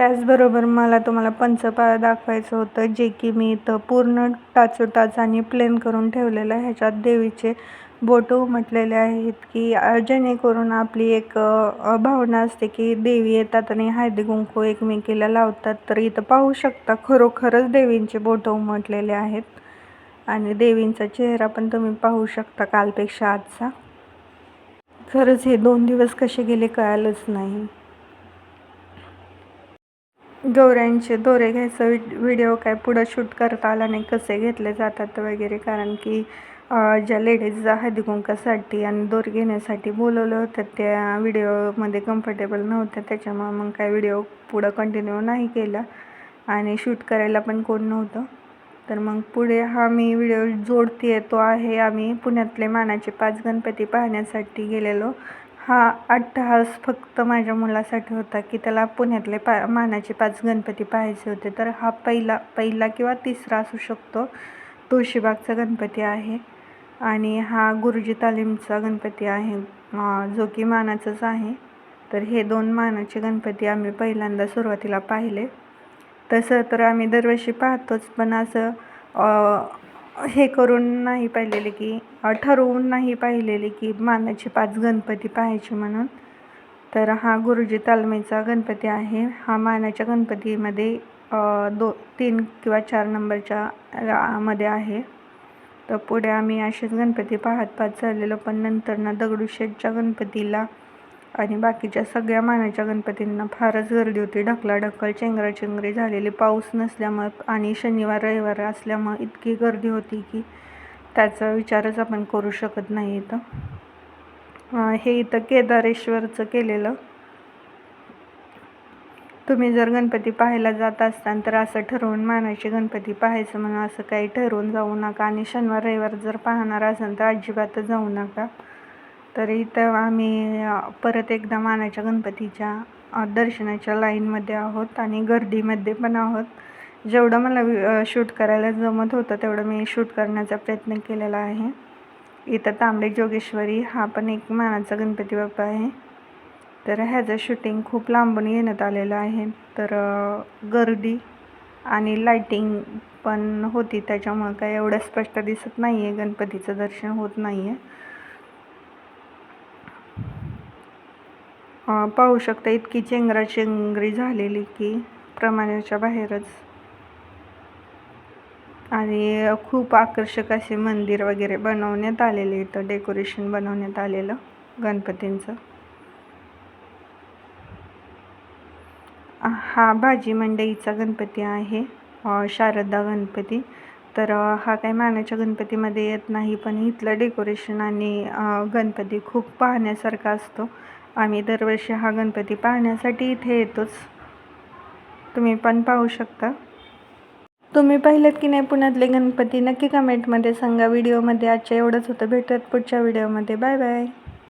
त्याचबरोबर मला तुम्हाला पंचपाळ दाखवायचं होतं जे की मी इथं पूर्ण टाचोटाच आणि प्लेन करून ठेवलेलं आहे. ह्याच्यात देवीचे बोटं उमटलेले आहेत की जेणेकरून आपली एक भावना असते की देवी येतात आणि हळदी एकमेकीला लावतात. तर इथं पाहू शकता खरोखरच देवींचे बोटं उमटलेले आहेत आणि देवींचा चेहरा पण तुम्ही पाहू शकता कालपेक्षा आजचा. खरंच हे दोन दिवस कसे गेले कळालंच नाही. गौऱ्यांचे दोरे घ्यायचं व्हिडिओ काय पुढं शूट करता आला नाही कसे घेतले जातात वगैरे. कारण की ज्या लेडीज हळदीकुंकासाठी आणि दोरे घेण्यासाठी बोलवलं होतं त्या व्हिडिओमध्ये कम्फर्टेबल नव्हत्या त्याच्यामुळं मग काय व्हिडिओ पुढं कंटिन्यू नाही केला. आणि शूट करायला पण कोण नव्हतं. तर मग पुढे हा मी व्हिडिओ जोडते तो आहे. आम्ही पुण्यातले मानाचे पाच गणपती पाहण्यासाठी गेलेलो. हा अट्टहास फक्त माझ्या मुलासाठी होता की त्याला पुण्यातले पा मानाचे पाच गणपती पाहायचे होते. तर हा पहिला पहिला किंवा तिसरा असू शकतो. तुळशीबागचा गणपती आहे आणि हा गुरुजी तालीमचा गणपती आहे. जो की मानाचाच आहे. तर हे दोन मानाचे गणपती आम्ही पहिल्यांदा सुरुवातीला पाहिले. तसं तर आम्ही दरवर्षी पाहतोच पण असं हे करून नाही पाहिलेले की ठरवून नाही पाहिलेले की मानाचे पाच गणपती पाहायचे म्हणून. तर हा गुरुजी तालमीचा गणपती आहे. हा मानाच्या गणपतीमध्ये दो तीन किंवा चार नंबरच्या मध्ये आहे. तर पुढे आम्ही असेच गणपती पाहत पाहत चाललेलो पण नंतर ना दगडूशेठच्या गणपतीला आणि बाकीच्या सगळ्या मानाच्या गणपतींना फारच गर्दी होती. ढकलाढकल चेंगराचेंगरी झालेली पाऊस नसल्यामुळं आणि शनिवार रविवार असल्यामुळं इतकी गर्दी होती की त्याचा विचारच आपण करू शकत नाही इथं. हे इथं केदारेश्वरचं केलेलं. तुम्ही जर गणपती पाहायला जात असताल तर असं ठरवून मानायचे गणपती पाहायचं म्हणून असं काही ठरवून जाऊ नका. आणि शनिवार रविवार जर पाहणार असाल तर अजिबातच जाऊ नका. तर इथं आम्ही परत एकदा मानाच्या गणपतीच्या दर्शनाच्या लाईनमध्ये आहोत आणि गर्दीमध्ये पण आहोत. जेवढं मला शूट करायला जमत होतं तेवढं मी शूट करण्याचा प्रयत्न केलेला आहे. इथं तांबडे जोगेश्वरी हा पण एक मानाचा गणपती बाप्पा आहे. तर ह्याचं शूटिंग खूप लांबून येण्यात आलेलं आहे. तर गर्दी आणि लाईटिंग पण होती त्याच्यामुळं काय एवढं स्पष्ट दिसत नाही आहे गणपतीचं दर्शन होत नाही आहे पाहू शकता इतकी चेंगराचेंगरी झालेली की प्रमाणाच्या बाहेरच. आणि खूप आकर्षक असे मंदिर वगैरे बनवण्यात आलेले इथं डेकोरेशन बनवण्यात आलेलं गणपतींचं. हा भाजी मंडईचा गणपती आहे. शारदा गणपती. तर हा काही मानाच्या गणपतीमध्ये येत नाही पण इथलं डेकोरेशन आणि गणपती खूप पाहण्यासारखा असतो. आम्ही दरवर्षी हा गणपती पाहण्यासाठी इथे येतोच. तुम्ही पण पाहू शकता. तुम्ही पाहिलं की नाही पुण्यातले गणपती? नक्की कमेंटमध्ये सांगा. व्हिडिओमध्ये आजच्या एवढंच होतं. भेटत पुढच्या व्हिडिओमध्ये बाय बाय